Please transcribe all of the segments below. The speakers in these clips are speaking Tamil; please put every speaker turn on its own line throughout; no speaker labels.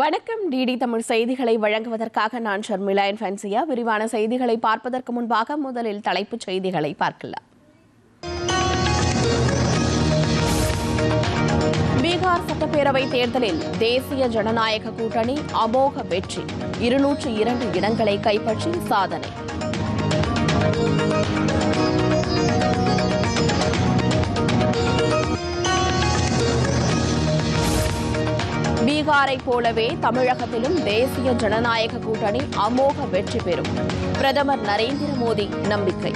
வணக்கம் டிடி தமிழ் செய்திகளை வழங்குவதற்காக நான் ஷர்மிளா என் ஃபன்சியா விரிவான செய்திகளை பார்ப்பதற்கு முன்பாக முதலில் தலைப்புச் செய்திகளை பார்க்கலாம் பீகார் சட்டப்பேரவை தேர்தலில் தேசிய ஜனநாயக கூட்டணி அமோக வெற்றி இருநூற்று இரண்டு இடங்களை கைப்பற்றி சாதனை பீகாரை போலவே தமிழகத்திலும் தேசிய ஜனநாயக கூட்டணி அமோக வெற்றி பெறும் பிரதமர் நரேந்திர மோடி நம்பிக்கை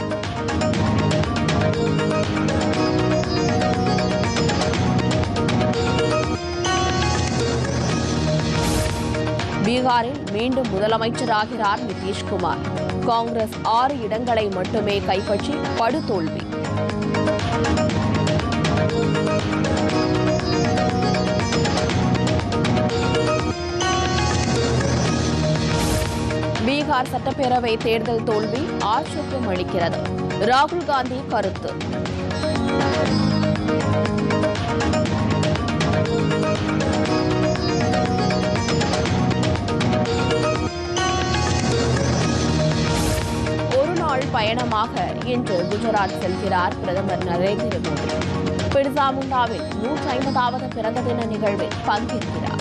பீகாரில் மீண்டும் முதலமைச்சராகிறார் நிதிஷ்குமார் காங்கிரஸ் ஆறு இடங்களை மட்டுமே கைப்பற்றி படுதோல்வி பீகார் சட்டப்பேரவை தேர்தல் தோல்வி ஆட்சேபம் அளிக்கிறது ராகுல் காந்தி கருத்து நாள் பயணமாக இன்று குஜராத் செல்கிறார் பிரதமர் நரேந்திர மோடி பிர்சா நூற்றி ஐம்பதாவது பிறந்த தின நிகழ்வில் பங்கேற்கிறார்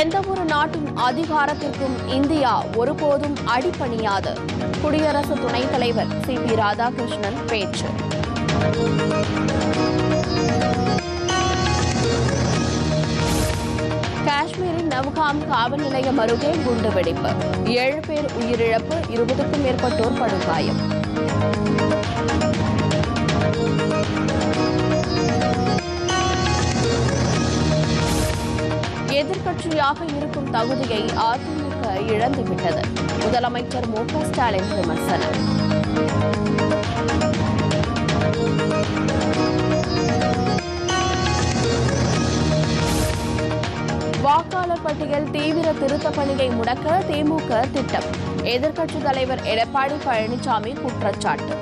எந்தவொரு நாட்டின் அதிகாரத்திற்கும் இந்தியா ஒருபோதும் அடிப்பணியாது குடியரசு துணைத் தலைவர் சி பி ராதாகிருஷ்ணன் பேச்சு காஷ்மீரின் நவ்காம் காவல் நிலையம் அருகே குண்டுவெடிப்பு ஏழு பேர் உயிரிழப்பு இருபதுக்கும் மேற்பட்டோர் படுகாயம் எதிர்க்கட்சியாக இருக்கும் தகுதியை அதிமுக இழந்துவிட்டது முதலமைச்சர் மு க ஸ்டாலின் விமர்சனம் வாக்காளர் பட்டியல் தீவிர திருத்த பணியை முடக்க திமுக திட்டம் எதிர்க்கட்சித் தலைவர் எடப்பாடி பழனிசாமி குற்றச்சாட்டு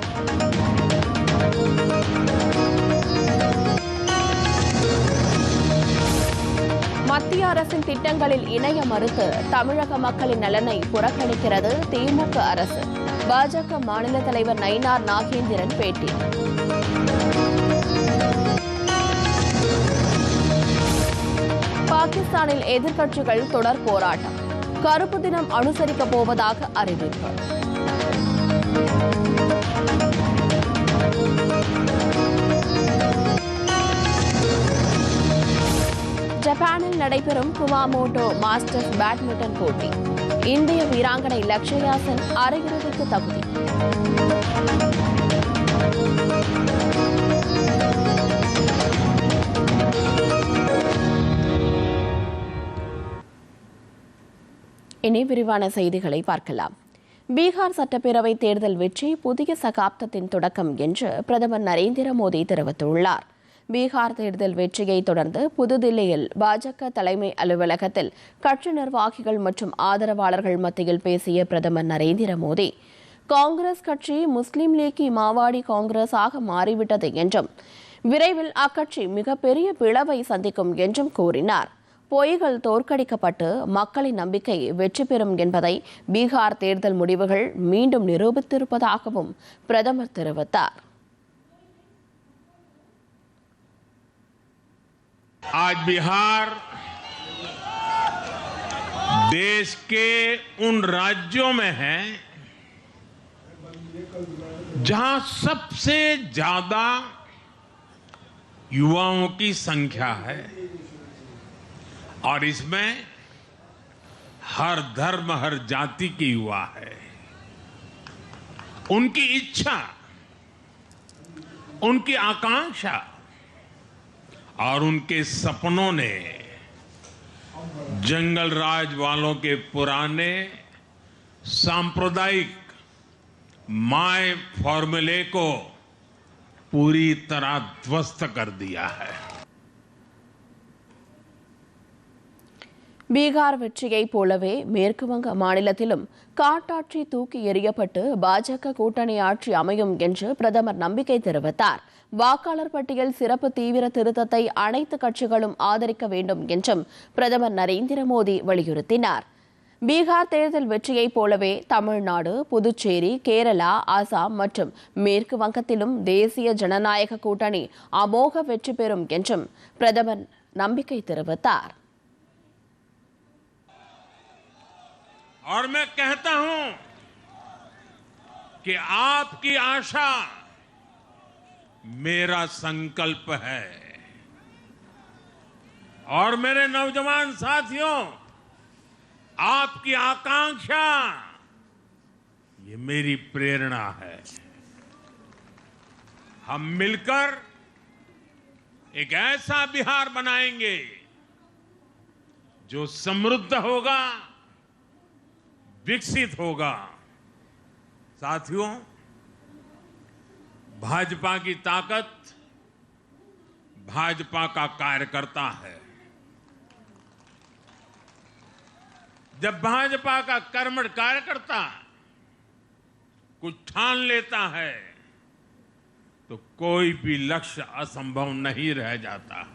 அரசின் திட்டங்களில் இணைய மறுத்து தமிழக மக்களின் நலனை புறக்கணிக்கிறது திமுக அரசு பாஜக மாநில தலைவர் நயினார் நாகேந்திரன் பேட்டி பாகிஸ்தானில் எதிர்க்கட்சிகள் தொடர் போராட்டம் கருப்பு தினம் அனுசரிக்கப் போவதாக அறிவிப்பு ஜப்பானில் நடைபெறும் குமாமோட்டோ மாஸ்டர்ஸ் பேட்மிண்டன் போட்டி இந்திய வீராங்கனை லக்ஷயாசன் அரையிறுதிக்கு தகுதி இனி விரிவான செய்திகளை பார்க்கலாம் பீகார் சட்டப்பேரவை தேர்தல் வெற்றி புதிய சகாப்தத்தின் தொடக்கம் என்று பிரதமர் நரேந்திர மோடி தெரிவித்துள்ளார் பீகார் தேர்தல் வெற்றியை தொடர்ந்து புதுதில்லியில் பாஜக தலைமை அலுவலகத்தில் கட்சி நிர்வாகிகள் மற்றும் ஆதரவாளர்கள் மத்தியில் பேசிய பிரதமர் நரேந்திர மோடி காங்கிரஸ் கட்சி முஸ்லீம் லீக் மாவாடி காங்கிரஸாக மாறிவிட்டது என்றும் விரைவில் அக்கட்சி மிகப்பெரிய பிளவை சந்திக்கும் என்றும் கூறினார் பொய்கள் தோற்கடிக்கப்பட்டு மக்களின் நம்பிக்கை வெற்றி பெறும் என்பதை பீகார் தேர்தல் முடிவுகள் மீண்டும் நிரூபித்திருப்பதாகவும் பிரதமர் தெரிவித்தார்
आज बिहार देश के उन राज्यों में है जहां सबसे ज्यादा युवाओं की संख्या है और इसमें हर धर्म हर जाति के युवा है उनकी इच्छा उनकी आकांक्षा और उनके सपनों ने जंगल राज वालों के पुराने सांप्रदायिक माय फॉर्मूले को पूरी तरह ध्वस्त कर दिया है
बीहार वेवंगाटाची तूक एरीपूटी आजी अमय नंबिक வாக்காளர் பட்டியல் சிறப்பு தீவிர திருத்தத்தை அனைத்து கட்சிகளும் ஆதரிக்க வேண்டும் என்றும் பிரதமர் நரேந்திர மோடி வலியுறுத்தினார் பீகார் தேர்தல் வெற்றியைப் போலவே தமிழ்நாடு புதுச்சேரி கேரளா ஆசாம் மற்றும் மேற்கு வங்கத்திலும் தேசிய ஜனநாயக கூட்டணி அமோக வெற்றி பெறும் என்றும் பிரதமர் நம்பிக்கை தெரிவித்தார்
मेरा संकल्प है और मेरे नौजवान साथियों आपकी आकांक्षा ये मेरी प्रेरणा है हम मिलकर एक ऐसा बिहार बनाएंगे जो समृद्ध होगा विकसित होगा साथियों भाजपा की ताकत भाजपा का कार्यकर्ता है जब भाजपा का कर्मण कार्यकर्ता कुछ ठान लेता है तो कोई भी लक्ष्य असंभव नहीं रह जाता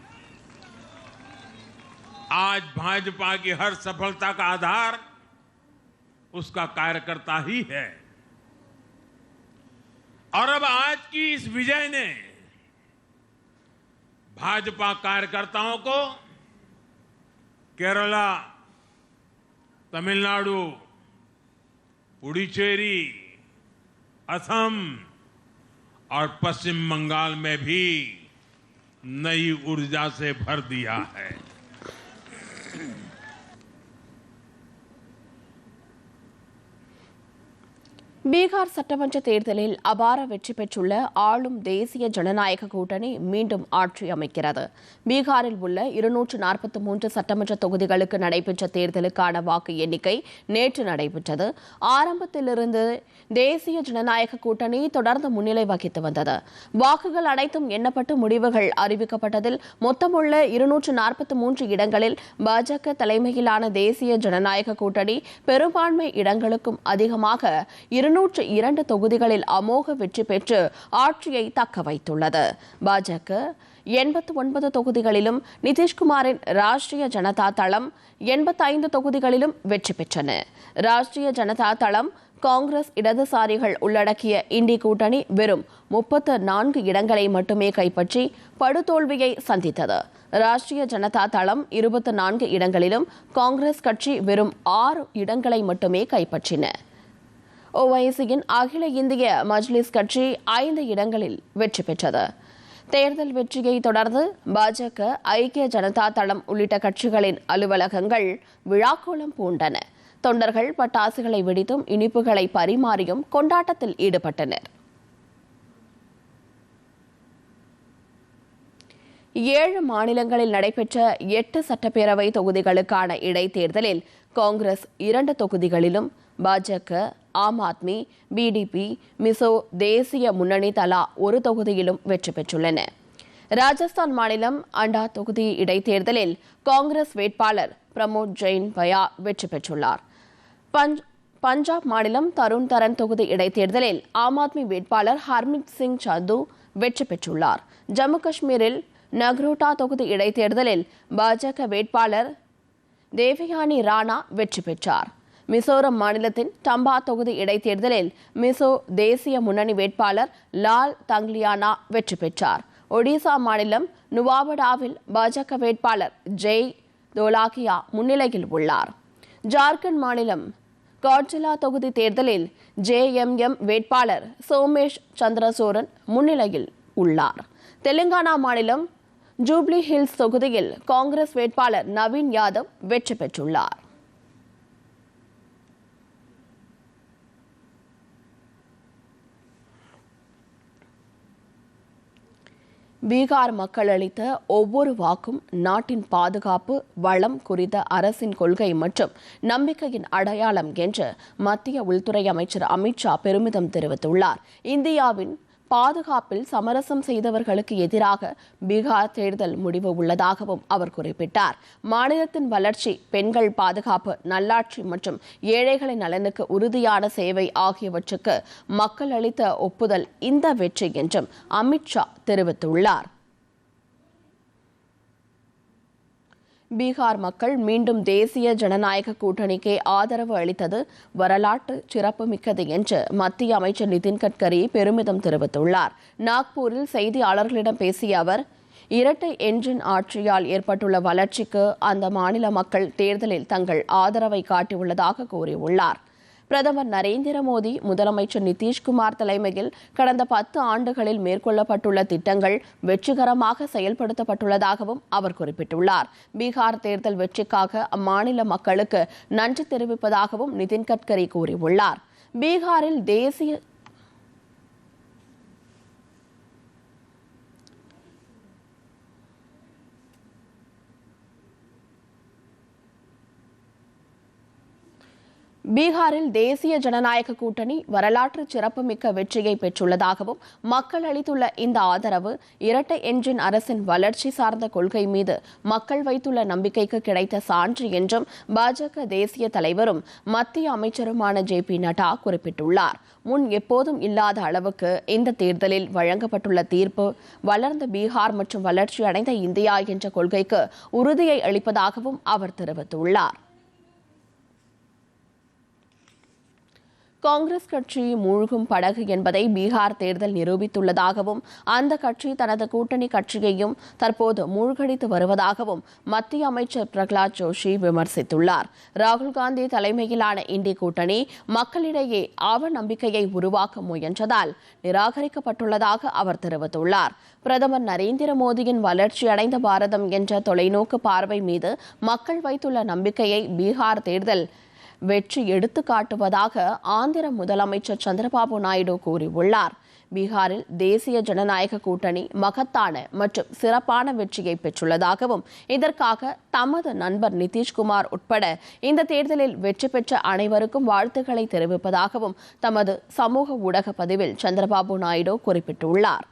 आज भाजपा की हर सफलता का आधार उसका कार्यकर्ता ही है और अब आज की इस विजय ने भाजपा कार्यकर्ताओं को केरला तमिलनाडु पुडुचेरी असम और पश्चिम बंगाल में भी नई ऊर्जा से भर दिया है
பீகார் சட்டமன்ற தேர்தலில் அபார வெற்றி பெற்றுள்ள ஆளும் தேசிய ஜனநாயக கூட்டணி மீண்டும் ஆட்சி அமைக்கிறது பீகாரில் உள்ள இருநூற்று நாற்பத்தி மூன்று சட்டமன்ற தொகுதிகளுக்கு நடைபெற்ற தேர்தலுக்கான வாக்கு எண்ணிக்கை நேற்று நடைபெற்றது ஆரம்பத்திலிருந்து தேசிய ஜனநாயக கூட்டணி தொடர்ந்து முன்னிலை வகித்து வந்தது வாக்குகள் அனைத்தும் எண்ணப்பட்டு முடிவுகள் அறிவிக்கப்பட்டதில் மொத்தமுள்ள இருநூற்று நாற்பத்தி மூன்று இடங்களில் பாஜக தலைமையிலான தேசிய ஜனநாயக கூட்டணி பெரும்பான்மை இடங்களுக்கும் அதிகமாக இரு இருநூற்று இரண்டு தொகுதிகளில் அமோக வெற்றி பெற்று ஆட்சியை தக்க வைத்துள்ளது பாஜக எண்பத்து ஒன்பது தொகுதிகளிலும் நிதிஷ்குமாரின் ராஷ்டிரிய ஜனதா தளம் எண்பத்தைந்து தொகுதிகளிலும் வெற்றி பெற்றன ராஷ்டிரிய ஜனதா தளம் காங்கிரஸ் இடதுசாரிகள் உள்ளடக்கிய இந்தி கூட்டணி வெறும் முப்பத்து நான்கு இடங்களை மட்டுமே கைப்பற்றி படுதோல்வியை சந்தித்தது ராஷ்டிரிய ஜனதா தளம் இருபத்தி நான்கு இடங்களிலும் காங்கிரஸ் கட்சி வெறும் ஆறு இடங்களை மட்டுமே கைப்பற்றின ஓவைசியின் அகில இந்திய மஜ்லிஸ் கட்சி ஐந்து இடங்களில் வெற்றி பெற்றது தேர்தல் வெற்றியை தொடர்ந்து பாஜக ஐக்கிய ஜனதா தளம் உள்ளிட்ட கட்சிகளின் அலுவலகங்கள் விழாக்கோலம் பூண்டன தொண்டர்கள் பட்டாசுகளை வெடித்தும் இனிப்புகளை பரிமாறியும் கொண்டாட்டத்தில் ஈடுபட்டனர் ஏழு மாநிலங்களில் நடைபெற்ற எட்டு சட்டப்பேரவை தொகுதிகளுக்கான இடைத்தேர்தலில் காங்கிரஸ் இரண்டு தொகுதிகளிலும் பாஜக ஆம் ஆத்மி பிடிபி மிசோ தேசிய முன்னணி தலா ஒரு தொகுதியிலும் வெற்றி பெற்றுள்ளன ராஜஸ்தான் மாநிலம் அண்டா தொகுதி இடைத்தேர்தலில் காங்கிரஸ் வேட்பாளர் பிரமோத் ஜெயின் பயா வெற்றி பெற்றுள்ளார் பஞ்சாப் மாநிலம் தருண் தரன் தொகுதி இடைத்தேர்தலில் ஆம் ஆத்மி வேட்பாளர் ஹர்மித் சிங் சந்து வெற்றி பெற்றுள்ளார் ஜம்மு காஷ்மீரில் நக்ரோட்டா தொகுதி இடைத்தேர்தலில் பாஜக வேட்பாளர் தேவயானி ராணா வெற்றி பெற்றார் மிசோரம் மாநிலத்தின் டம்பா தொகுதி இடைத்தேர்தலில் மிசோ தேசிய முன்னணி வேட்பாளர் லால் தங்லியானா வெற்றி பெற்றார் ஒடிசா மாநிலம் நுவாபடாவில் பாஜக வேட்பாளர் ஜெய் தோலாகியா முன்னிலையில் உள்ளார் ஜார்க்கண்ட் மாநிலம் காட்சிலா தொகுதி தேர்தலில் ஜேஎம்எம் வேட்பாளர் சோமேஷ் சந்திரசோரன் முன்னிலையில் உள்ளார் தெலுங்கானா மாநிலம் ஜூப்ளி ஹில்ஸ் தொகுதியில் காங்கிரஸ் வேட்பாளர் நவீன் யாதவ் வெற்றி பெற்றுள்ளார் பீகார் மக்கள் அளித்த ஒவ்வொரு வாக்கும் நாட்டின் பாதுகாப்பு வளம் குறித்த அரசின் கொள்கை மற்றும் நம்பிக்கையின் அடையாளம் என்று மத்திய உள்துறை அமைச்சர் அமித்ஷா பெருமிதம் தெரிவித்துள்ளார் இந்தியாவின் பாதுகாப்பில் சமரசம் செய்தவர்களுக்கு எதிராக பீகார் தேர்தல் முடிவு உள்ளதாகவும் அவர் குறிப்பிட்டார் மாநிலத்தின் வளர்ச்சி பெண்கள் பாதுகாப்பு நல்லாட்சி மற்றும் ஏழைகளின் நலனுக்கு உறுதியான சேவை ஆகியவற்றுக்கு மக்கள் அளித்த ஒப்புதல் இந்த வெற்றி என்றும் அமித்ஷா தெரிவித்துள்ளார் பீகார் மக்கள் மீண்டும் தேசிய ஜனநாயக கூட்டணிக்கே ஆதரவு அளித்தது வரலாற்று சிறப்புமிக்கது என்று மத்திய அமைச்சர் நிதின் கட்கரி பெருமிதம் தெரிவித்துள்ளார் நாக்பூரில் செய்தியாளர்களிடம் பேசிய அவர் இரட்டை என்ஜின் ஆட்சியால் ஏற்பட்டுள்ள வளர்ச்சிக்கு அந்த மாநில மக்கள் தேர்தலில் தங்கள் ஆதரவை காட்டியுள்ளதாக கூறியுள்ளார் பிரதமர் நரேந்திர மோடி முதலமைச்சர் நிதிஷ்குமார் தலைமையில் கடந்த பத்து ஆண்டுகளில் மேற்கொள்ளப்பட்டுள்ள திட்டங்கள் வெற்றிகரமாக செயல்படுத்தப்பட்டுள்ளதாகவும் அவர் குறிப்பிட்டுள்ளார் பீகார் தேர்தல் வெற்றிக்காக அம்மாநில மக்களுக்கு நன்றி தெரிவிப்பதாகவும் நிதின் கட்கரி கூறியுள்ளார் பீகாரில் தேசிய பீகாரில் தேசிய ஜனநாயக கூட்டணி வரலாற்று சிறப்புமிக்க வெற்றியை பெற்றுள்ளதாகவும் மக்கள் அளித்துள்ள இந்த ஆதரவு இரட்டை என்ஜின் அரசின் வளர்ச்சி சார்ந்த கொள்கை மீது மக்கள் வைத்துள்ள நம்பிக்கைக்கு கிடைத்த சான்று என்றும் பாஜக தேசிய தலைவரும் மத்திய அமைச்சருமான ஜே பி நட்டா குறிப்பிட்டுள்ளார் முன் எப்போதும் இல்லாத அளவுக்கு இந்த தேர்தலில் வழங்கப்பட்டுள்ள தீர்ப்பு வளர்ந்த பீகார் மற்றும் வளர்ச்சியடைந்த இந்தியா என்ற கொள்கைக்கு உறுதியை அளிப்பதாகவும் அவர் தெரிவித்துள்ளார் காங்கிரஸ் கட்சி மூழ்கும் படகு என்பதை பீகார் தேர்தல் நிரூபித்துள்ளதாகவும் அந்த கட்சி தனது கூட்டணி கட்சியையும் தற்போது மூழ்கடித்து வருவதாகவும் மத்திய அமைச்சர் பிரகலாத் ஜோஷி விமர்சித்துள்ளார் ராகுல்காந்தி தலைமையிலான இந்தி கூட்டணி மக்களிடையே ஆவ நம்பிக்கையை உருவாக்க முயன்றதால் நிராகரிக்கப்பட்டுள்ளதாக அவர் தெரிவித்துள்ளார் பிரதமர் நரேந்திர மோடியின் வளர்ச்சி அடைந்த பாரதம் என்ற தொலைநோக்கு பார்வை மீது மக்கள் வைத்துள்ள நம்பிக்கையை பீகார் தேர்தல் வெற்றி எடுத்து காட்டுவதாக ஆந்திர முதலமைச்சர் சந்திரபாபு நாயுடு கூறியுள்ளார் பீகாரில் தேசிய ஜனநாயக கூட்டணி மகத்தான மற்றும் சிறப்பான வெற்றியை பெற்றுள்ளதாகவும் இதற்காக தமது நண்பர் நிதிஷ்குமார் உட்பட இந்த தேர்தலில் வெற்றி பெற்ற அனைவருக்கும் வாழ்த்துக்களை தெரிவிப்பதாகவும் தமது சமூக ஊடக பதிவில் சந்திரபாபு நாயுடு குறிப்பிட்டுள்ளார்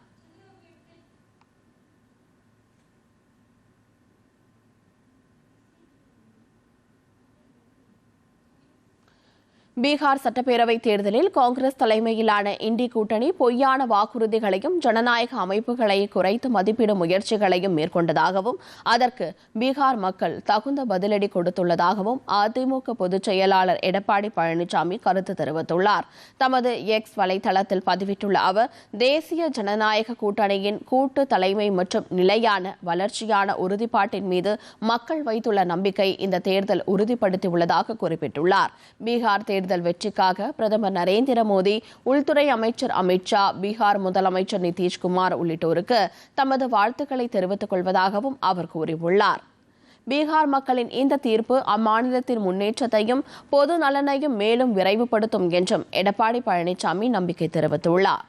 பீகார் சட்டப்பேரவை தேர்தலில் காங்கிரஸ் தலைமையிலான இண்டி கூட்டணி பொய்யான வாக்குறுதிகளையும் ஜனநாயக அமைப்புகளை குறைத்து மதிப்பிடும் முயற்சிகளையும் மேற்கொண்டதாகவும் அதற்கு பீகார் மக்கள் தகுந்த பதிலடி கொடுத்துள்ளதாகவும் அதிமுக பொதுச் செயலாளர் எடப்பாடி பழனிசாமி கருத்து தெரிவித்துள்ளார் தமது எக்ஸ் வலைதளத்தில் பதிவிட்டுள்ள அவர் தேசிய ஜனநாயக கூட்டணியின் கூட்டு தலைமை மற்றும் நிலையான வளர்ச்சியான உறுதிப்பாட்டின் மீது மக்கள் வைத்துள்ள நம்பிக்கை இந்த தேர்தல் உறுதிப்படுத்தியுள்ளதாக குறிப்பிட்டுள்ளார் பீகார் தேர்தல் தேர்தல் வெற்றிக்காக பிரதமர் நரேந்திர மோடி உள்துறை அமைச்சர் அமித்ஷா பீகார் முதலமைச்சர் நிதிஷ்குமார் உள்ளிட்டோருக்கு தமது வாழ்த்துக்களை தெரிவித்துக் கொள்வதாகவும் அவர் கூறியுள்ளார் பீகார் மக்களின் இந்த தீர்ப்பு அம்மாநிலத்தின் முன்னேற்றத்தையும் பொது நலனையும் மேலும் விரைவுபடுத்தும் என்றும் எடப்பாடி பழனிசாமி நம்பிக்கை தெரிவித்துள்ளார்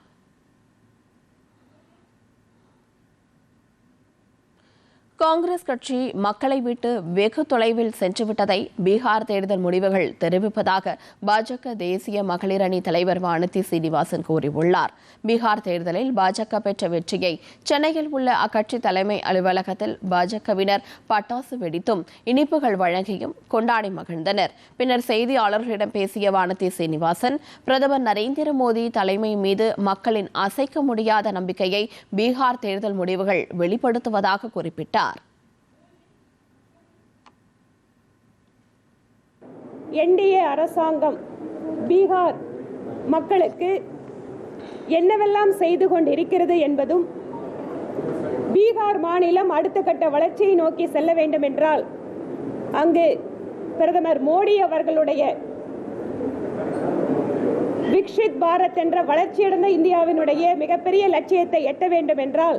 காங்கிரஸ் கட்சி மக்களை விட்டு வெகு தொலைவில் சென்றுவிட்டதை பீகார் தேர்தல் முடிவுகள் தெரிவிப்பதாக பாஜக தேசிய மகளிர் அணி தலைவர் வானதி சீனிவாசன் கூறியுள்ளார் பீகார் தேர்தலில் பாஜக பெற்ற வெற்றியை சென்னையில் உள்ள அக்கட்சி தலைமை அலுவலகத்தில் பாஜகவினர் பட்டாசு வெடித்தும் இனிப்புகள் வழங்கியும் கொண்டாடி மகிழ்ந்தனர் பின்னர் செய்தியாளர்களிடம் பேசிய வானதி சீனிவாசன் பிரதமர் நரேந்திர மோடி தலைமை மீது மக்களின் அசைக்க முடியாத நம்பிக்கையை பீகார் தேர்தல் முடிவுகள் வெளிப்படுத்துவதாக குறிப்பிட்டார்
என்டிஏ அரசாங்கம் பீகார் மக்களுக்கு என்னவெல்லாம் செய்து கொண்டிருக்கிறது என்பதும் பீகார் மாநிலம் அடுத்த கட்ட வளர்ச்சியை நோக்கி செல்ல வேண்டும் என்றால் அங்கு பிரதமர் மோடி அவர்களுடைய விக்ஷித் பாரத் என்ற வளர்ச்சியடைந்த இந்தியாவினுடைய மிகப்பெரிய லட்சியத்தை எட்ட வேண்டும் என்றால்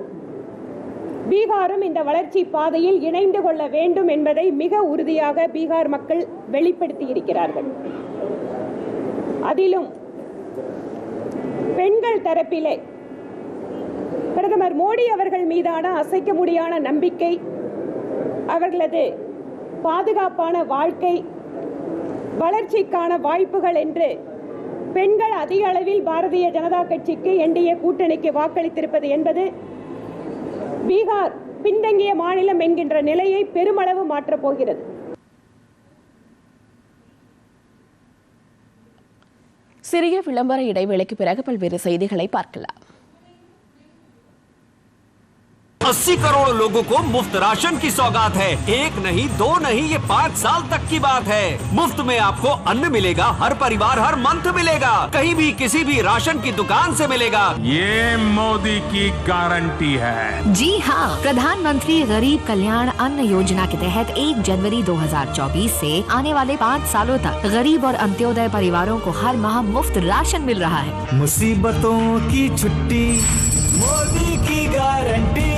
பீகாரும் இந்த வளர்ச்சி பாதையில் இணைந்து கொள்ள வேண்டும் என்பதை மிக உறுதியாக பீகார் மக்கள் வெளிப்படுத்தி இருக்கிறார்கள் அதிலும் பெண்கள் தரப்பிலே பிரதமர் மோடி அவர்கள் மீதான அசைக்க முடியாத நம்பிக்கை அவர்களது பாதுகாப்பான வாழ்க்கை வளர்ச்சிக்கான வாய்ப்புகள் என்று பெண்கள் அதிக அளவில் பாரதிய ஜனதா கட்சிக்கு என்டிஏ கூட்டணிக்கு வாக்களித்திருப்பது என்பது பீகார் பின்தங்கிய மாநிலம் என்கின்ற நிலையை பெருமளவு மாற்றப் போகிறது
சிறிய விளம்பர இடைவேளைக்கு பிறகு பல்வேறு செய்திகளை பார்க்கலாம்
अस्सी करोड़ लोगों को मुफ्त राशन की सौगात है एक नहीं दो नहीं ये पाँच साल तक की बात है मुफ्त में आपको अन्न मिलेगा हर परिवार हर मंथ मिलेगा कहीं भी किसी भी राशन की दुकान से मिलेगा
ये मोदी की गारंटी
है जी हाँ प्रधानमंत्री गरीब कल्याण अन्न योजना के तहत एक जनवरी 2024 से आने वाले पाँच सालों तक गरीब और अंत्योदय परिवारों को हर माह मुफ्त राशन मिल रहा है मुसीबतों की छुट्टी मोदी
की गारंटी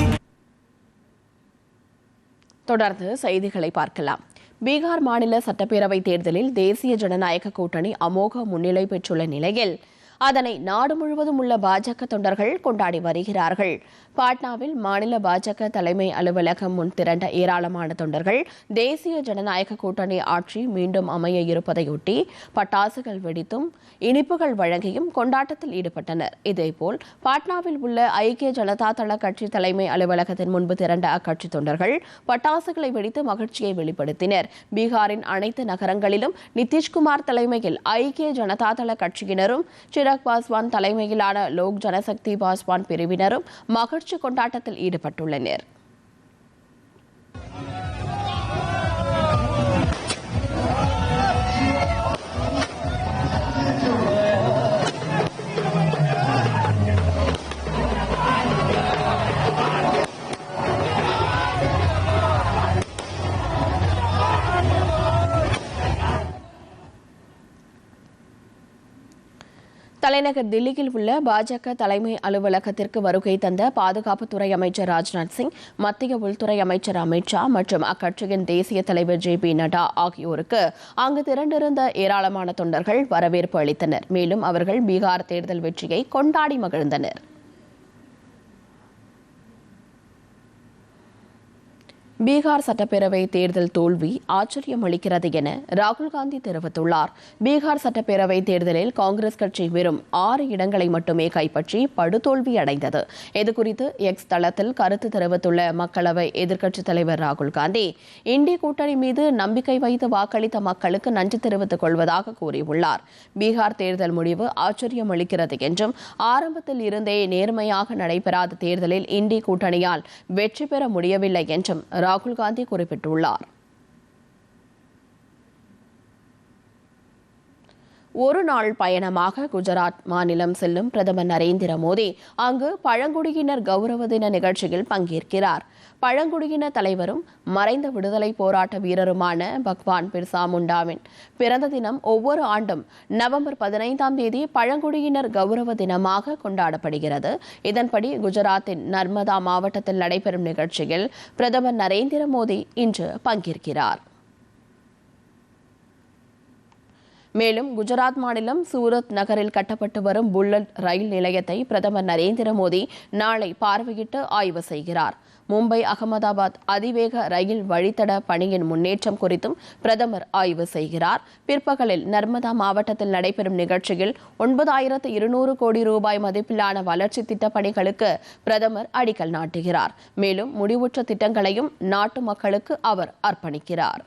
தொடர்ந்து செய்திகளை பார்க்கலாம் பீகார் மாநில சட்டப்பேரவை தேர்தலில் தேசிய ஜனநாயக கூட்டணி அமோக முன்னிலை பெற்றுள்ள நிலையில் அதனை நாடு முழுவதும் உள்ள பாஜக தொண்டர்கள் கொண்டாடி வருகிறார்கள் பாட்னாவில் மாநில பாஜக தலைமை அலுவலகம் முன் திரண்ட ஏராளமான தொண்டர்கள் தேசிய ஜனநாயக கூட்டணி ஆட்சி மீண்டும் அமைய இருப்பதையொட்டி பட்டாசுகள் வெடித்தும் இனிப்புகள் வழங்கியும் கொண்டாட்டத்தில் ஈடுபட்டனர் இதேபோல் பாட்னாவில் உள்ள ஐக்கிய ஜனதா தள கட்சி தலைமை அலுவலகத்தின் முன்பு திரண்ட அக்கட்சி தொண்டர்கள் பட்டாசுகளை வெடித்து மகிழ்ச்சியை வெளிப்படுத்தினர் பீகாரின் அனைத்து நகரங்களிலும் நிதிஷ்குமார் தலைமையில் ஐக்கிய ஜனதா தள கட்சியினரும் சில சிராக் பாஸ்வான் தலைமையிலான லோக் ஜனசக்தி பாஸ்வான் பிரிவினரும் மகிழ்ச்சி கொண்டாட்டத்தில் ஈடுபட்டுள்ளனர் தலைநகர் தில்லியில் உள்ள பாஜக தலைமை அலுவலகத்திற்கு வருகை தந்த பாதுகாப்புத்துறை அமைச்சர் ராஜ்நாத் சிங் மத்திய உள்துறை அமைச்சர் அமித் ஷா மற்றும் அக்கட்சியின் தேசிய தலைவர் ஜே பி நட்டா ஆகியோருக்கு அங்கு திரண்டிருந்த ஏராளமான தொண்டர்கள் வரவேற்பு அளித்தனர் மேலும் அவர்கள் பீகார் தேர்தல் வெற்றியை கொண்டாடி மகிழ்ந்தனர் பீகார் சட்டப்பேரவை தேர்தல் தோல்வி ஆச்சரியம் அளிக்கிறது என காந்தி தெரிவித்துள்ளார் பீகார் சட்டப்பேரவை தேர்தலில் காங்கிரஸ் கட்சி வெறும் ஆறு இடங்களை மட்டுமே கைப்பற்றி படுதோல்வி அடைந்தது இதுகுறித்து எக்ஸ் தளத்தில் கருத்து தெரிவித்துள்ள மக்களவை எதிர்க்கட்சித் தலைவர் ராகுல் காந்தி இந்திய கூட்டணி மீது நம்பிக்கை வைத்து வாக்களித்த மக்களுக்கு நன்றி தெரிவித்துக் கொள்வதாக கூறியுள்ளார் பீகார் தேர்தல் முடிவு ஆச்சரியம் அளிக்கிறது என்றும் ஆரம்பத்தில் இருந்தே நேர்மையாக நடைபெறாத தேர்தலில் இந்திய கூட்டணியால் வெற்றி பெற முடியவில்லை என்றும் ராகுல் காந்தி குறிப்பிட்டுள்ளார் ஒரு நாள் பயணமாக குஜராத் மாநிலம் செல்லும் பிரதமர் நரேந்திர மோடி அங்கு பழங்குடியினர் கௌரவ தின நிகழ்ச்சியில் பங்கேற்கிறார் பழங்குடியின தலைவரும் மறைந்த விடுதலை போராட்ட வீரருமான பகவான் பிர்சா முண்டாவின் பிறந்த தினம் ஒவ்வொரு ஆண்டும் நவம்பர் பதினைந்தாம் தேதி பழங்குடியினர் கௌரவ தினமாக கொண்டாடப்படுகிறது இதன்படி குஜராத்தின் நர்மதா மாவட்டத்தில் நடைபெறும் நிகழ்ச்சியில் பிரதமர் நரேந்திர மோடி இன்று பங்கேற்கிறார் மேலும் குஜராத் மாநிலம் சூரத் நகரில் கட்டப்பட்டு வரும் புல்லட் ரயில் நிலையத்தை பிரதமர் நரேந்திர மோடி நாளை பார்வையிட்டு ஆய்வு செய்கிறார் மும்பை அகமதாபாத் அதிவேக ரயில் வழித்தட பணியின் முன்னேற்றம் குறித்தும் பிரதமர் ஆய்வு செய்கிறார் பிற்பகலில் நர்மதா மாவட்டத்தில் நடைபெறும் நிகழ்ச்சியில் ஒன்பதாயிரத்து இருநூறு கோடி ரூபாய் மதிப்பிலான வளர்ச்சி திட்டப் பணிகளுக்கு பிரதமர் அடிக்கல் நாட்டுகிறார் மேலும் முடிவுற்ற திட்டங்களையும் நாட்டு மக்களுக்கு அவர் அர்ப்பணிக்கிறார்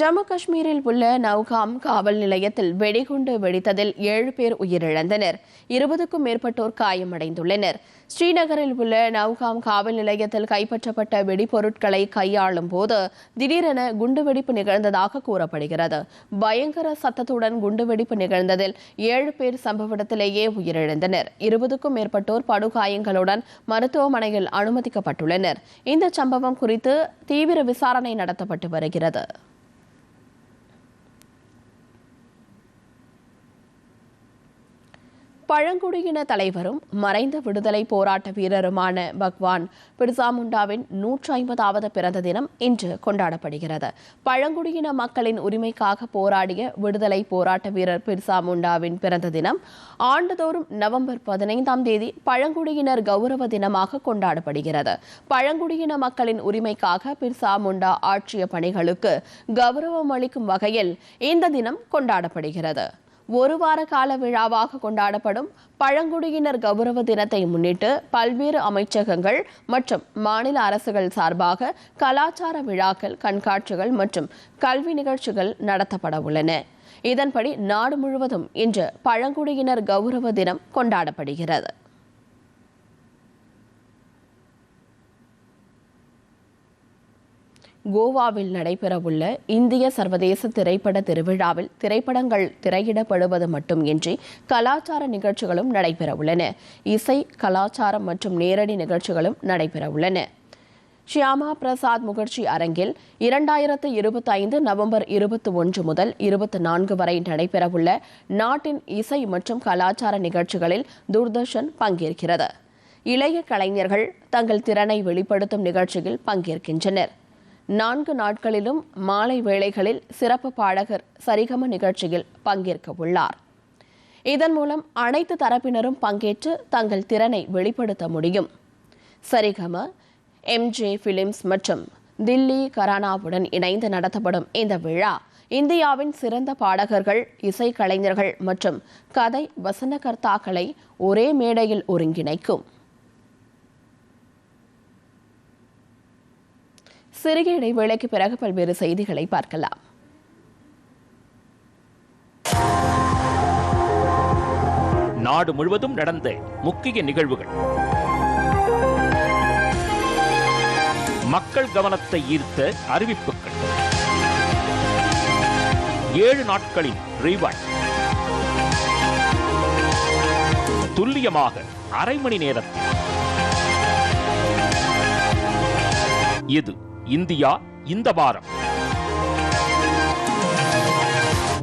ஜம்மு காஷ்மீரில் உள்ள நவ்காம் காவல் நிலையத்தில் வெடிகுண்டு வெடித்ததில் ஏழு பேர் உயிரிழந்தனர் இருபதுக்கும் மேற்பட்டோர் காயமடைந்துள்ளனர் ஸ்ரீநகரில் உள்ள நவ்காம் காவல் நிலையத்தில் கைப்பற்றப்பட்ட வெடிபொருட்களை கையாளும் போது திடீரென குண்டுவெடிப்பு நிகழ்ந்ததாக கூறப்படுகிறது பயங்கர சத்தத்துடன் குண்டுவெடிப்பு நிகழ்ந்ததில் ஏழு பேர் சம்பவத்திலேயே உயிரிழந்தனர் இருபதுக்கும் மேற்பட்டோர் படுகாயங்களுடன் மருத்துவமனையில் அனுமதிக்கப்பட்டுள்ளனர் இந்த சம்பவம் குறித்து தீவிர விசாரணை நடத்தப்பட்டு வருகிறது பழங்குடியின தலைவரும் மறைந்த விடுதலை போராட்ட வீரருமான பகவான் பிர்சாமுண்டாவின் நூற்றி ஐம்பதாவது பிறந்த தினம் இன்று கொண்டாடப்படுகிறது பழங்குடியின மக்களின் உரிமைக்காக போராடிய விடுதலை போராட்ட வீரர் பிர்சாமுண்டாவின் பிறந்த தினம் ஆண்டுதோறும் நவம்பர் பதினைந்தாம் தேதி பழங்குடியினர் கௌரவ தினமாக கொண்டாடப்படுகிறது பழங்குடியின மக்களின் உரிமைக்காக பிர்சாமுண்டா ஆற்றிய பணிகளுக்கு கௌரவம் அளிக்கும் வகையில் இந்த தினம் கொண்டாடப்படுகிறது ஒரு வார கால விழாவாக கொண்டாடப்படும் பழங்குடியினர் கௌரவ தினத்தை முன்னிட்டு பல்வேறு அமைச்சகங்கள் மற்றும் மாநில அரசுகள் சார்பாக கலாச்சார விழாக்கள் கண்காட்சிகள் மற்றும் கல்வி நிகழ்ச்சிகள் நடத்தப்பட உள்ளன இதன்படி நாடு முழுவதும் இன்று பழங்குடியினர் கௌரவ தினம் கொண்டாடப்படுகிறது கோவாவில் நடைபெறவுள்ள இந்திய சர்வதேச திரைப்பட திருவிழாவில் திரைப்படங்கள் திரையிடப்படுவது மட்டுமின்றி கலாச்சார நிகழ்ச்சிகளும் நடைபெறவுள்ளன இசை கலாச்சாரம் மற்றும் நேரடி நிகழ்ச்சிகளும் நடைபெறவுள்ளன ஷியாமா பிரசாத் முகர்ஜி அரங்கில் இரண்டாயிரத்து இருபத்தி ஐந்து நவம்பர் இருபத்தி ஒன்று முதல் இருபத்தி நான்கு வரை நடைபெறவுள்ள நாட்டின் இசை மற்றும் கலாச்சார நிகழ்ச்சிகளில் தூர்தர்ஷன் பங்கேற்கிறது இளைய கலைஞர்கள் தங்கள் திறனை வெளிப்படுத்தும் நிகழ்ச்சியில் பங்கேற்கின்றனர் நான்கு நாட்களிலும் மாலை வேளைகளில் சிறப்பு பாடகர் சரிகம நிகழ்ச்சியில் பங்கேற்க உள்ளார் இதன் மூலம் அனைத்து தரப்பினரும் பங்கேற்று தங்கள் திறனை வெளிப்படுத்த முடியும் சரிகம எம்ஜே பிலிம்ஸ் மற்றும் தில்லி கரானாவுடன் இணைந்து நடத்தப்படும் இந்த விழா இந்தியாவின் சிறந்த பாடகர்கள் இசைக்கலைஞர்கள் மற்றும் கதை வசனகர்த்தாக்களை ஒரே மேடையில் ஒருங்கிணைக்கும் சிறிய இடைவேளைக்கு பிறகு பல்வேறு செய்திகளை பார்க்கலாம்
நாடு முழுவதும் நடந்த முக்கிய நிகழ்வுகள் மக்கள் கவனத்தை ஈர்த்த அறிவிப்புகள் ஏழு நாட்களின் ரீவாய்ட் துல்லியமாக அரை மணி நேரத்தில் இது இந்தியா இந்த வாரம்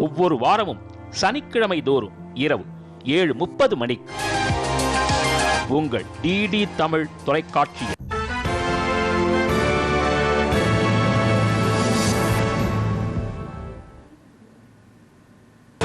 ஒவ்வொரு வாரமும் சனிக்கிழமை தோறும் இரவு ஏழு முப்பது மணிக்கு உங்கள் டிடி தமிழ் தொலைக்காட்சியில்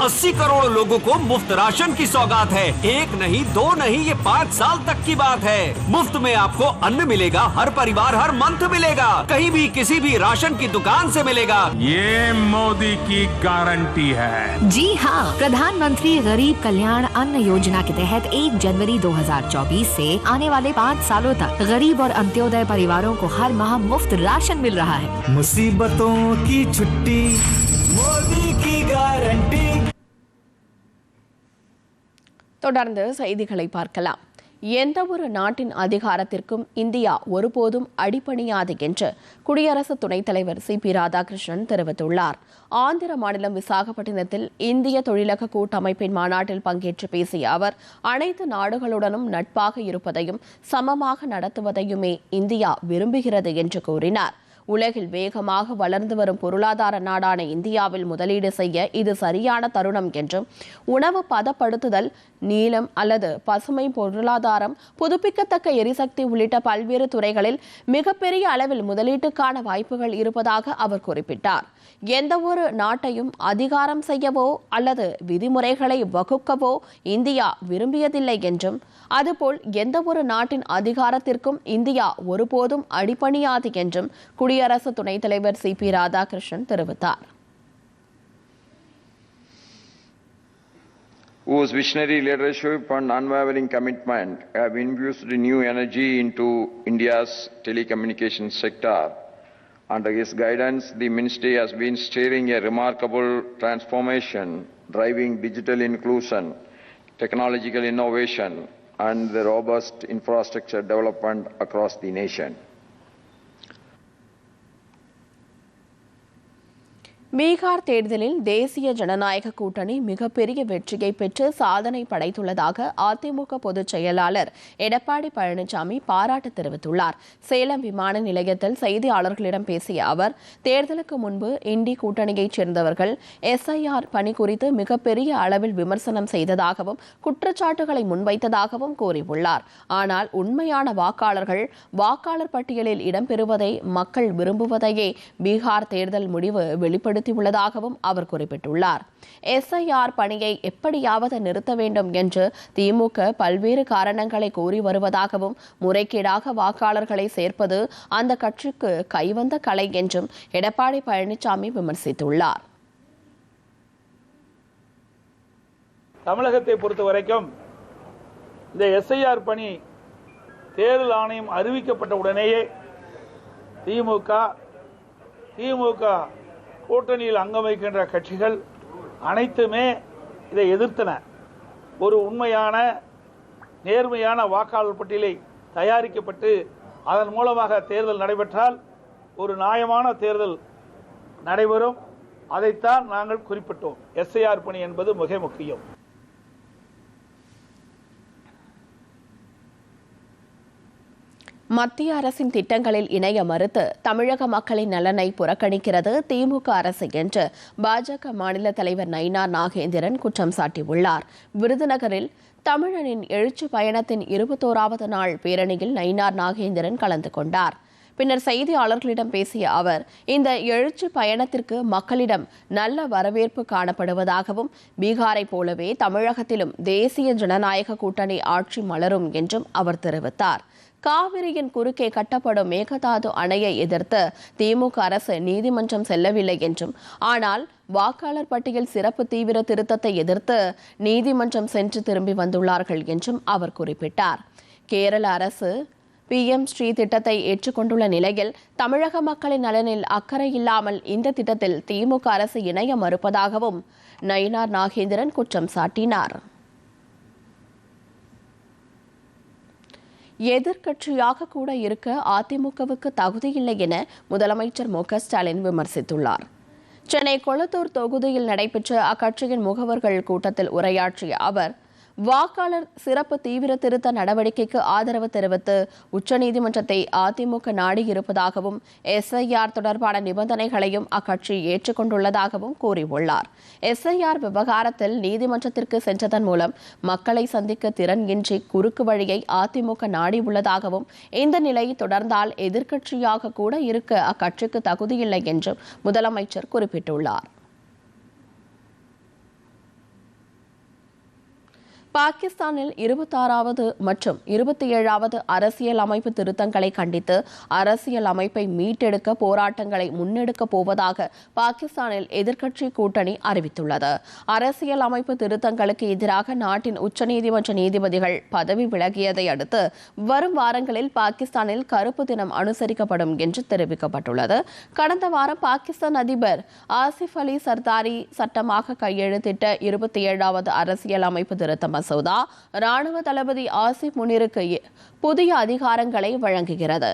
अस्सी करोड़ लोगों को मुफ्त राशन की सौगात है एक नहीं दो नहीं ये पाँच साल तक की बात है मुफ्त में आपको अन्न मिलेगा हर परिवार हर मंथ मिलेगा कहीं भी किसी भी राशन की दुकान से मिलेगा
ये मोदी की गारंटी है
जी हाँ प्रधानमंत्री गरीब कल्याण अन्न योजना के तहत एक जनवरी 2024 से आने वाले पाँच सालों तक गरीब और अंत्योदय परिवारों को हर माह मुफ्त राशन मिल रहा है मुसीबतों की छुट्टी मोदी की
गारंटी தொடர்ந்து செய்திகளை பார்க்கலாம் எந்த ஒரு நாட்டின் அதிகாரத்திற்கும் இந்தியா ஒருபோதும் அடிபணியாது என்று குடியரசு துணைத் தலைவர் சி பி ராதாகிருஷ்ணன் தெரிவித்துள்ளார் ஆந்திர மாநிலம் விசாகப்பட்டினத்தில் இந்திய தொழிலக கூட்டமைப்பின் மாநாட்டில் பங்கேற்று பேசிய அவர் அனைத்து நாடுகளுடனும் நட்பாக இருப்பதையும் சமமாக நடத்துவதையுமே இந்தியா விரும்புகிறது என்று கூறினார் உலகில் வேகமாக வளர்ந்து வரும் பொருளாதார நாடான இந்தியாவில் முதலீடு செய்ய இது சரியான தருணம் என்றும் உணவு பதப்படுத்துதல் நீளம் அல்லது பசுமை பொருளாதாரம் புதுப்பிக்கத்தக்க எரிசக்தி உள்ளிட்ட பல்வேறு துறைகளில் மிகப்பெரிய அளவில் முதலீட்டுக்கான வாய்ப்புகள் இருப்பதாக அவர் குறிப்பிட்டார் எந்த ஒரு நாட்டையும் அதிகாரம் செய்யவோ அல்லது விதிமுறைகளை வகுக்கவோ இந்தியா விரும்பியதில்லை என்றும் அதுபோல் எந்த ஒரு நாட்டின் அதிகாரத்திற்கும் இந்தியா ஒருபோதும் அடிபணியாது என்றும் குடியரசு துணைத் தலைவர் சி பி ராதாகிருஷ்ணன் தெரிவித்தார்
whose visionary leadership and unwavering commitment have infused new energy into India's telecommunications sector. Under his guidance, the ministry has been steering a remarkable transformation, driving digital inclusion, technological innovation, and the robust infrastructure development across the nation.
Bihar தேர்தலில் தேசிய ஜனநாயக கூட்டணி மிகப்பெரிய வெற்றியை பெற்று சாதனை படைத்துள்ளதாக அதிமுக பொதுச் செயலாளர் எடப்பாடி பழனிசாமி பாராட்டு தெரிவித்துள்ளார் சேலம் விமான நிலையத்தில் செய்தியாளர்களிடம் பேசிய அவர் தேர்தலுக்கு முன்பு இண்டி கூட்டணியைச் சேர்ந்தவர்கள் எஸ்ஐஆர் பணி குறித்து மிகப்பெரிய அளவில் விமர்சனம் செய்ததாகவும் குற்றச்சாட்டுகளை முன்வைத்ததாகவும் கூறியுள்ளார் ஆனால் உண்மையான வாக்காளர்கள் வாக்காளர் பட்டியலில் இடம்பெறுவதை மக்கள் விரும்புவதையே பீகார் தேர்தல் முடிவு வெளிப்படுத்த ஏற்படுத்தியுள்ளதாகவும் அவர் குறிப்பிட்டுள்ளார் எஸ்ஐஆர் பணியை எப்படியாவது நிறுத்த வேண்டும் என்று திமுக பல்வேறு காரணங்களை கூறி வருவதாகவும் முறைகேடாக வாக்காளர்களை சேர்ப்பது அந்த கட்சிக்கு கைவந்த கலை என்றும் எடப்பாடி பழனிசாமி விமர்சித்துள்ளார்
தமிழகத்தை பொறுத்த வரைக்கும் இந்த எஸ்ஐஆர் பணி தேர்தல் ஆணையம் அறிவிக்கப்பட்ட உடனேயே திமுக திமுக கூட்டணியில் அங்கம் வைக்கின்ற கட்சிகள் அனைத்துமே இதை எதிர்த்தன ஒரு உண்மையான நேர்மையான வாக்காளர் பட்டியலை தயாரிக்கப்பட்டு அதன் மூலமாக தேர்தல் நடைபெற்றால் ஒரு நியாயமான தேர்தல் நடைபெறும் அதைத்தான் நாங்கள் குறிப்பிட்டோம் எஸ்ஐஆர் பணி என்பது மிக முக்கியம்
மத்திய அரசின் திட்டங்களில் இணைய மறுத்து தமிழக மக்களின் நலனை புறக்கணிக்கிறது திமுக அரசு என்று பாஜக மாநில தலைவர் நைனா நாகேந்திரன் குற்றம் சாட்டியுள்ளார் விருதுநகரில் தமிழனின் எழுச்சி பயணத்தின் இருபத்தோராவது நாள் பேரணியில் நயினார் நாகேந்திரன் கலந்து கொண்டார் பின்னர் செய்தியாளர்களிடம் பேசிய அவர் இந்த எழுச்சி பயணத்திற்கு மக்களிடம் நல்ல வரவேற்பு காணப்படுவதாகவும் பீகாரை போலவே தமிழகத்திலும் தேசிய ஜனநாயக கூட்டணி ஆட்சி மலரும் என்றும் அவர் தெரிவித்தார் காவிரியின் குறுக்கே கட்டப்படும் மேகதாது அணையை எதிர்த்து திமுக அரசு நீதிமன்றம் செல்லவில்லை என்றும் ஆனால் வாக்காளர் பட்டியல் சிறப்பு தீவிர திருத்தத்தை எதிர்த்து நீதிமன்றம் சென்று திரும்பி வந்துள்ளார்கள் என்றும் அவர் குறிப்பிட்டார் கேரள அரசு பிஎம் ஸ்ரீ திட்டத்தை ஏற்றுக்கொண்டுள்ள நிலையில் தமிழக மக்களின் நலனில் அக்கறை இல்லாமல் இந்த திட்டத்தில் திமுக அரசு இணைய மறுப்பதாகவும் நயினார் நாகேந்திரன் குற்றம் சாட்டினார் எதிர்க்கட்சியாக கூட இருக்க அதிமுகவுக்கு தகுதியில்லை என முதலமைச்சர் மு ஸ்டாலின் விமர்சித்துள்ளார் சென்னை கொளத்தூர் தொகுதியில் நடைபெற்ற அக்கட்சியின் முகவர்கள் கூட்டத்தில் உரையாற்றிய அவர் வாக்காளர் சிறப்பு தீவிர திருத்த நடவடிக்கைக்கு ஆதரவு தெரிவித்து உச்சநீதிமன்றத்தை அதிமுக நாடி இருப்பதாகவும் எஸ்ஐஆர் தொடர்பான நிபந்தனைகளையும் அக்கட்சி ஏற்றுக்கொண்டுள்ளதாகவும் கூறியுள்ளார் எஸ்ஐஆர் விவகாரத்தில் நீதிமன்றத்திற்கு சென்றதன் மூலம் மக்களை சந்திக்க திறன் இன்றி குறுக்கு வழியை அதிமுக நாடி உள்ளதாகவும் இந்த நிலை தொடர்ந்தால் எதிர்க்கட்சியாக கூட இருக்க அக்கட்சிக்கு தகுதியில்லை என்றும் முதலமைச்சர் குறிப்பிட்டுள்ளார் பாகிஸ்தானில் இருபத்தாறாவது மற்றும் இருபத்தி ஏழாவது அரசியல் அமைப்பு திருத்தங்களை கண்டித்து அரசியல் அமைப்பை மீட்டெடுக்க போராட்டங்களை முன்னெடுக்கப் போவதாக பாகிஸ்தானில் எதிர்க்கட்சி கூட்டணி அறிவித்துள்ளது அரசியல் அமைப்பு திருத்தங்களுக்கு எதிராக நாட்டின் உச்சநீதிமன்ற நீதிபதிகள் பதவி விலகியதை அடுத்து வரும் வாரங்களில் பாகிஸ்தானில் கருப்பு தினம் அனுசரிக்கப்படும் என்று தெரிவிக்கப்பட்டுள்ளது கடந்த வாரம் பாகிஸ்தான் அதிபர் ஆசிஃப் அலி சர்தாரி சட்டமாக கையெழுத்திட்ட இருபத்தி ஏழாவது அரசியல் அமைப்பு திருத்தம் மசோதா ராணுவ தளபதி ஆசிப் முனிருக்கு புதிய அதிகாரங்களை வழங்குகிறது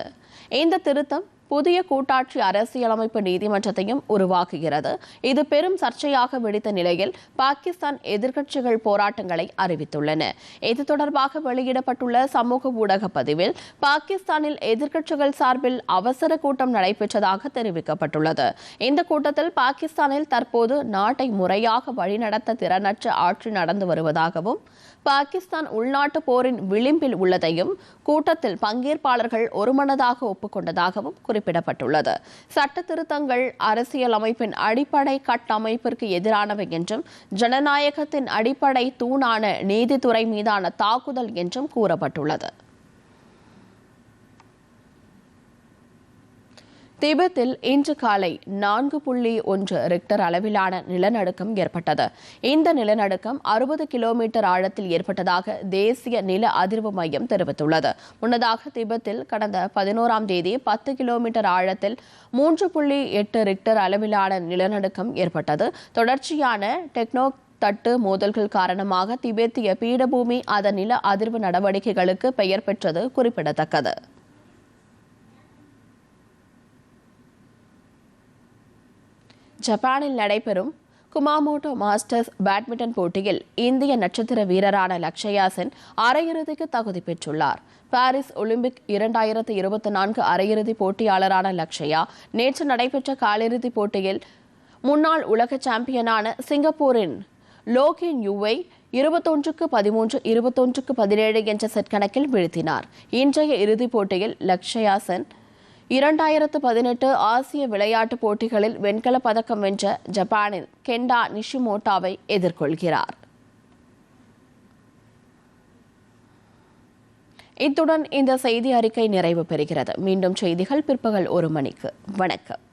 இந்த திருத்தம் புதிய கூட்டாட்சி அரசியலமைப்பு நீதிமன்றத்தையும் உருவாக்குகிறது இது பெரும் சர்ச்சையாக வெடித்த நிலையில் பாகிஸ்தான் எதிர்க்கட்சிகள் போராட்டங்களை அறிவித்துள்ளன இது தொடர்பாக வெளியிடப்பட்டுள்ள சமூக ஊடக பதிவில் பாகிஸ்தானில் எதிர்க்கட்சிகள் சார்பில் அவசர கூட்டம் நடைபெற்றதாக தெரிவிக்கப்பட்டுள்ளது இந்த கூட்டத்தில் பாகிஸ்தானில் தற்போது நாட்டை முறையாக வழிநடத்த திறனற்ற ஆட்சி நடந்து வருவதாகவும் பாகிஸ்தான் உள்நாட்டு போரின் விளிம்பில் உள்ளதையும் கூட்டத்தில் பங்கேற்பாளர்கள் ஒருமனதாக ஒப்புக்கொண்டதாகவும் குறிப்பிட்டுள்ளது குறிப்பிடப்பட்டுள்ளது சட்ட திருத்தங்கள் அரசியல் அமைப்பின் அடிப்படை கட்டமைப்பிற்கு எதிரானவை என்றும் ஜனநாயகத்தின் அடிப்படை தூணான நீதித்துறை மீதான தாக்குதல் என்றும் கூறப்பட்டுள்ளது திபெத்தில் இன்று காலை நான்கு புள்ளி ஒன்று ரிக்டர் அளவிலான நிலநடுக்கம் ஏற்பட்டது இந்த நிலநடுக்கம் அறுபது கிலோமீட்டர் ஆழத்தில் ஏற்பட்டதாக தேசிய நில அதிர்வு மையம் தெரிவித்துள்ளது முன்னதாக திபெத்தில் கடந்த பதினோராம் தேதி பத்து கிலோமீட்டர் ஆழத்தில் மூன்று புள்ளி எட்டு ரிக்டர் அளவிலான நிலநடுக்கம் ஏற்பட்டது தொடர்ச்சியான டெக்னோ தட்டு மோதல்கள் காரணமாக திபெத்திய பீடபூமி அதன் நில அதிர்வு நடவடிக்கைகளுக்கு பெயர் பெற்றது குறிப்பிடத்தக்கது ஜப்பானில் நடைபெறும் குமாமோட்டோ மாஸ்டர்ஸ் பேட்மிண்டன் போட்டியில் இந்திய நட்சத்திர வீரரான லக்ஷயா சென் அரையிறுதிக்கு தகுதி பெற்றுள்ளார் பாரிஸ் ஒலிம்பிக் இரண்டாயிரத்து இருபத்தி நான்கு அரையிறுதி போட்டியாளரான லக்ஷயா நேற்று நடைபெற்ற காலிறுதிப் போட்டியில் முன்னாள் உலக சாம்பியனான சிங்கப்பூரின் லோகின் யூவை இருபத்தொன்றுக்கு பதிமூன்று இருபத்தொன்றுக்கு பதினேழு என்ற செட் கணக்கில் வீழ்த்தினார் இன்றைய இறுதிப் போட்டியில் லக்ஷயா சென் இரண்டாயிரத்து பதினெட்டு ஆசிய விளையாட்டுப் போட்டிகளில் வெண்கல பதக்கம் வென்ற ஜப்பானின் கெண்டா நிஷிமோட்டாவை எதிர்கொள்கிறார் இத்துடன் இந்த செய்தி அறிக்கை நிறைவு பெறுகிறது மீண்டும் செய்திகள் பிற்பகல் ஒரு மணிக்கு வணக்கம்